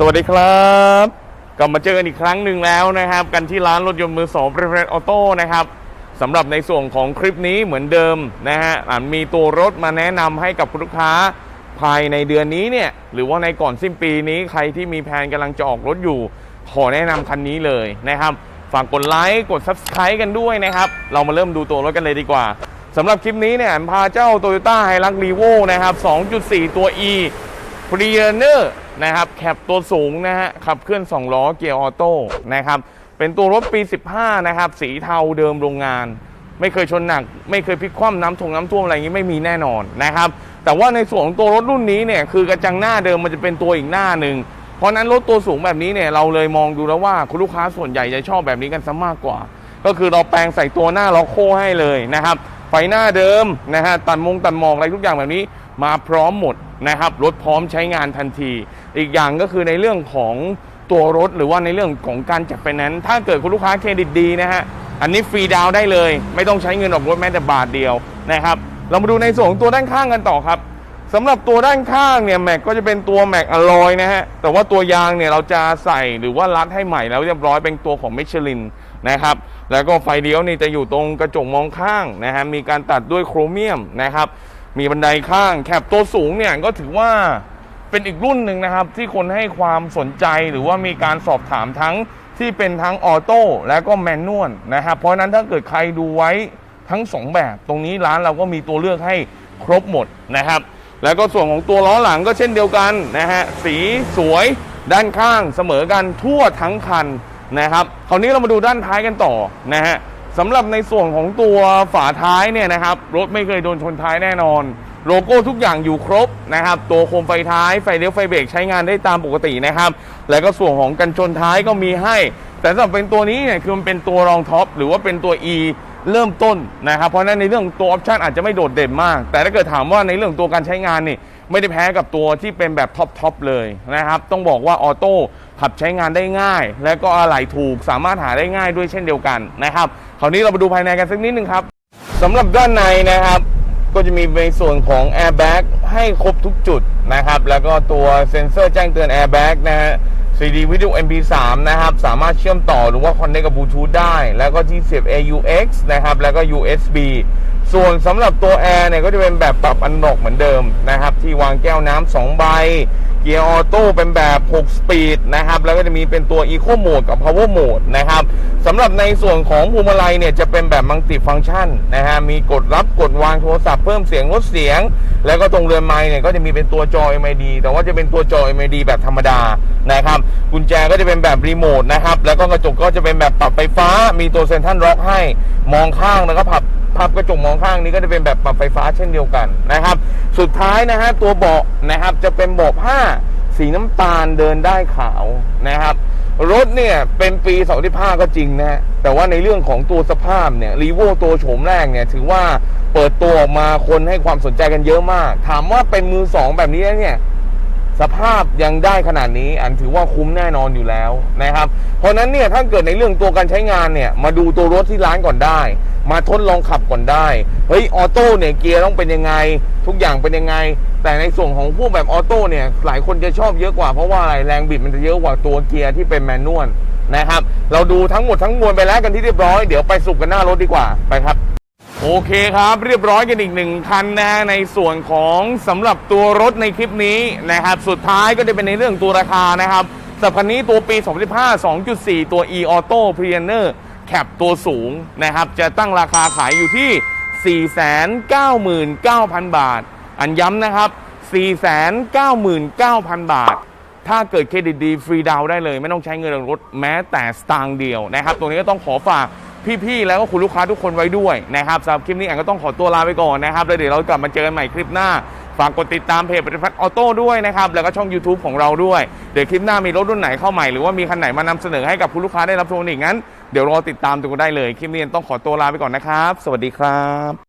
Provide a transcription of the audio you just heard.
สวัสดีครับกลับมาเจอกันอีกครั้งหนึ่งแล้วนะครับ กันที่ร้านรถยนต์มือสองเ r ร f ออโต้นะครับสำหรับในส่วนของคลิปนี้เหมือนเดิมนะฮะอ่ามีตัวรถมาแนะนำให้กับลูกค้าภายในเดือนนี้เนี่ยหรือว่าในก่อนสิ้นปีนี้ใครที่มีแผนกำลังจะออกรถอยู่ ขอแนะนำคันนี้เลยนะครับฝากกดไลค์กด Subscribe กันด้วยนะครับ เรามาเริ่มดูตัวรถกันเลยดีกว่าสำหรับคลิปนี้เนี่ยพาเจ้า Toyota h i l u x r e v o นะครับ 2.4 ตัว E พรีเนอร์ นะครับแคปตัวสูงนะฮะขับเคลื่อน 2 ล้อเกียร์ออโต้นะครับเป็นตัวรถปี 15 นะครับ สีเทาเดิมโรงงาน ไม่เคยชนหนัก ไม่เคยพลิกคว่ำน้ำทงน้ำท่วมอะไรอย่างนี้ไม่มีแน่นอนนะครับ แต่ว่าในส่วนของตัวรถรุ่นนี้เนี่ยคือกระจังหน้าเดิมมันจะเป็นตัวอีกหน้าหนึ่งเพราะฉะนั้นรถตัวสูงแบบนี้เนี่ยเราเลยมองดูแล้วว่าคุณลูกค้าส่วนใหญ่จะชอบแบบนี้กันซะมากกว่า ก็คือเราแปลงใส่ตัวหน้าล็อกโคให้เลยนะครับไฟหน้าเดิมนะฮะตัดมงตัดหมอกอะไรทุกอย่างแบบนี้มาพร้อมหมด นะครับรถพร้อมใช้งานทันที อีกอย่างก็คือในเรื่องของตัวรถหรือว่าในเรื่องของการจัดไฟแนนซ์ถ้าเกิดคุณลูกค้าเครดิตดีนะฮะอันนี้ฟรีดาวได้เลย ไม่ต้องใช้เงินออกรถแม้แต่บาทเดียวนะครับ เรามาดูในส่วนของตัวด้านข้างกันต่อครับสำหรับตัวด้านข้างเนี่ยแม็กก็จะเป็นตัวแม็กอลอยนะฮะแต่ว่าตัวยางเนี่ยเราจะใส่หรือว่ารัดให้ใหม่แล้วเรียบร้อยเป็นตัวของมิชลินนะครับแล้วก็ไฟเลี้ยวนี่จะอยู่ตรงกระจกมองข้างนะฮะมีการตัดด้วยโครเมียมนะครับ มีบันไดข้างแคปตัวสูงเนี่ยก็ถือว่าเป็นอีกรุ่นหนึ่งนะครับ ที่คนให้ความสนใจหรือว่ามีการสอบถามทั้งที่เป็นทั้งออโต้และก็แมนนวลนะครับ เพราะฉะนั้นถ้าเกิดใครดูไว้ทั้งสองแบบ ตรงนี้ร้านเราก็มีตัวเลือกให้ครบหมดนะครับ แล้วก็ส่วนของตัวล้อหลังก็เช่นเดียวกันนะฮะสีสวยด้านข้างเสมอกันทั่วทั้งคันนะครับ คราวนี้เรามาดูด้านท้ายกันต่อนะฮะ สำหรับในส่วนของตัวฝาท้ายเนี่ยนะครับรถไม่เคยโดนชนท้ายแน่นอน โลโก้ทุกอย่างอยู่ครบนะครับ ตัวโคมไฟท้ายไฟเลี้ยวไฟเบรกใช้งานได้ตามปกตินะครับ แล้วก็ส่วนของกันชนท้ายก็มีให้ แต่สำหรับเป็นตัวนี้เนี่ยคือมันเป็นตัวรองท็อปหรือว่าเป็นตัว E เริ่มต้นนะครับเพราะนั้นในเรื่องตัวออปชันอาจจะไม่โดดเด่นมาก แต่ถ้าเกิดถามว่าในเรื่องตัวการใช้งานนี่ไม่ได้แพ้กับตัวที่เป็นแบบท็อปทอปเลยนะครับต้องบอกว่าออโต้ขับใช้งานได้ง่าย และก็อะไหล่ถูกสามารถหาได้ง่ายด้วยเช่นเดียวกันนะครับ คราวนี้เรามาดูภายในกันสักนิดนึงครับสำหรับด้านในนะครับ ก็จะมีในส่วนของ Airbag ให้ครบทุกจุดนะครับ แล้วก็ตัวเซ็นเซอร์แจ้งเตือน Airbag นะฮะ CD Video MP3 นะครับ สามารถเชื่อมต่อหรือว่าคอนเนคกับบลูทูธได้ แล้วก็ที่เสียบ AUX นะครับ แล้วก็ USB ส่วนสำหรับตัวแอร์เนี่ยก็จะเป็นแบบปรับอันล็อกเหมือนเดิมนะครับ ที่วางแก้วน้ำสองใบ เกียร์ออโต้เป็นแบบ 6 สปีดนะครับ แล้วก็จะมีเป็นตัว Eco Mode กับ Power Mode นะครับสำหรับในส่วนของพวงมาลัยเนี่ยจะเป็นแบบมัลติฟัง c t ชันนะฮะ มีกดรับกดวางโทรศัพท์เพิ่มเสียงลดเสียง แล้วก็ตรงเรือนไม้เนี่ยก็จะมีเป็นตัวจอ MID แต่ว่าจะเป็นตัวจอ MID แบบธรรมดานะครับกุญแจก็จะเป็นแบบรีโมทนะครับ แล้วก็กระจกก็จะเป็นแบบปรับไฟฟ้า มีตัวเซนทรัลล็อกให้มองข้างแล้วก็พับ พับกระจกมองข้างนี้ก็จะเป็นแบบปรับไฟฟ้าเช่นเดียวกันนะครับ สุดท้ายนะฮะตัวเบาะนะครับจะเป็นเบาะผ้าสีน้ำตาลเดินได้ขาวนะครับ รถเนี่ยเป็นปี2015ก็จริงนะฮะแต่ว่าในเรื่องของตัวสภาพเนี่ยรีโวตัวโฉมแรกเนี่ยถือว่าเปิดตัวออกมาคนให้ความสนใจกันเยอะมาก ถามว่าเป็นมือสองแบบนี้เนี่ยสภาพยังได้ขนาดนี้อันถือว่าคุ้มแน่นอนอยู่แล้วนะครับ เพราะนั้นเนี่ยถ้าเกิดในเรื่องตัวการใช้งานเนี่ยมาดูตัวรถที่ร้านก่อนได้ มาทดลองขับก่อนได้ เฮ้ยออโต้เนี่ยเกียร์ต้องเป็นยังไง ทุกอย่างเป็นยังไง แต่ในส่วนของพวกแบบออโต้เนี่ยหลายคนจะชอบเยอะกว่าเพราะว่าอะไรแรงบิดมันจะเยอะกว่าตัวเกียร์ที่เป็นแมนนวลนะครับ เราดูทั้งหมดทั้งมวลไปแล้วกันที่เรียบร้อยเดี๋ยวไปสุกกันหน้ารถดีกว่าไปครับโอเคครับ เรียบร้อยกันอีกหนึ่งคันนะในส่วนของสำหรับตัวรถในคลิปนี้นะครับ สุดท้ายก็จะเป็นในเรื่องตัวราคานะครับสำหรับคันนี้ตัวปี 2015 2.4 ตัว e auto p r e n e r แคปตัวสูงนะครับ จะตั้งราคาขายอยู่ที่ 499,000 บาท อันย้ำนะครับ 499,000 บาท ถ้าเกิดเครดิตดีฟรีดาวได้เลย ไม่ต้องใช้เงินรถแม้แต่สตางค์เดียวนะครับ ตรงนี้ก็ต้องขอฝากพี่ๆ แล้วก็คุณลูกค้าทุกคนไว้ด้วยนะครับสำหรับคลิปนี้อ่านก็ต้องขอตัวลาไปก่อนนะครับ แล้วเดี๋ยวเรากลับมาเจอกันใหม่คลิปหน้า ฝากกดติดตามเพจปฏิพัฒน์ออโต้ด้วยนะครับ แล้วก็ช่อง YouTube ของเราด้วย เดี๋ยวคลิปหน้ามีรถรุ่นไหนเข้าใหม่ หรือว่ามีคันไหนมานำเสนอให้กับคุณลูกค้าได้รับชมอีกงั้น เดี๋ยวรอติดตามดูได้เลย คลิปนี้ต้องขอตัวลาไปก่อนนะครับ สวัสดีครับ